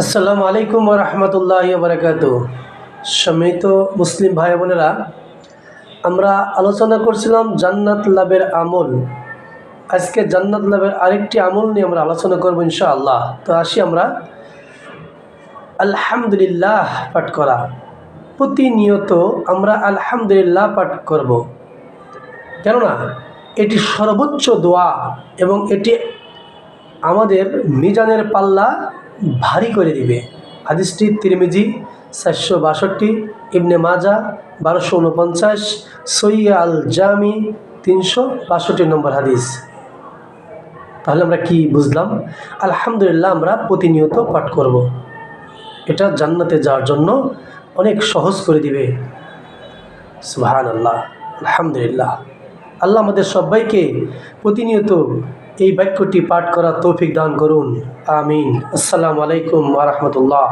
আসসালামু আলাইকুম রহমতুল্লাহ বারকাত সম্মিলিত মুসলিম ভাই বোনেরা, আমরা আলোচনা করছিলাম জান্নাত লাভের আমল। আজকে জান্নাত লাভের আরেকটি আমল নিয়ে আমরা আলোচনা করব ইনশাআল্লাহ। তো আসি আমরা আলহামদুলিল্লাহ পাঠ করা। প্রতিনিয়ত আমরা আলহামদুলিল্লাহ পাঠ করব। কেননা, এটি সর্বোচ্চ দোয়া এবং এটি আমাদের মিজানের পাল্লা ভারী করে দিবে। হাদিসটি তিরমিজি, চারশো বাষট্টি, ইবনে মাজা বারোশো উনপঞ্চাশ সৈয়া আল জামি তিনশো বাষট্টি নম্বর হাদিস। তাহলে আমরা কি বুঝলাম? আলহামদুলিল্লাহ আমরা প্রতিনিয়ত পাঠ করব। এটা জান্নাতে যাওয়ার জন্য অনেক সহজ করে দিবে। সুহান আল্লাহ আলহামদুলিল্লাহ। আল্লাহ আমাদের সবাইকে প্রতিনিয়ত এই বাক্যটি পাঠ করার তৌফিক দান করুন। আমিন। আসসালামু আলাইকুম আ রহমতুল্লাহ।